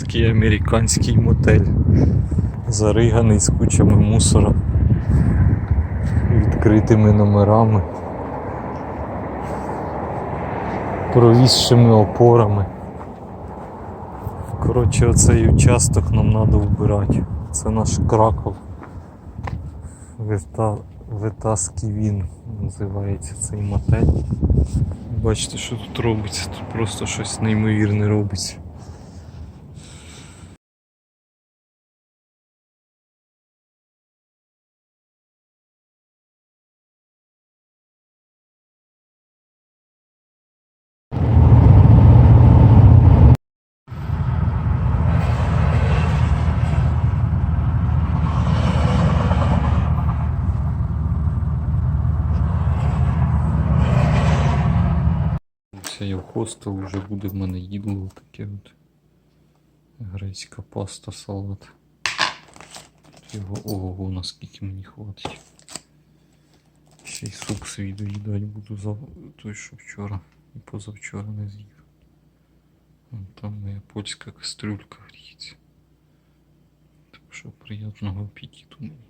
Такий американський мотель. Зариганий з кучами мусора. Відкритими номерами. Провісшими опорами. Коротше, оцей участок нам треба вбирати. Це наш Краков. Вита... Витасківін називається цей мотель. Бачите, що тут робиться? Тут просто щось неймовірне робиться. Це я в хостел вже буде в мене їдло таке от. Грецька паста, салат. Його ого, наскільки мені хватить. Ще й суп свій доїдати буду за той, що вчора і позавчора не з'їв. Вон Там моя польська кастрюлька гріється. Так що приємного апетиту мені.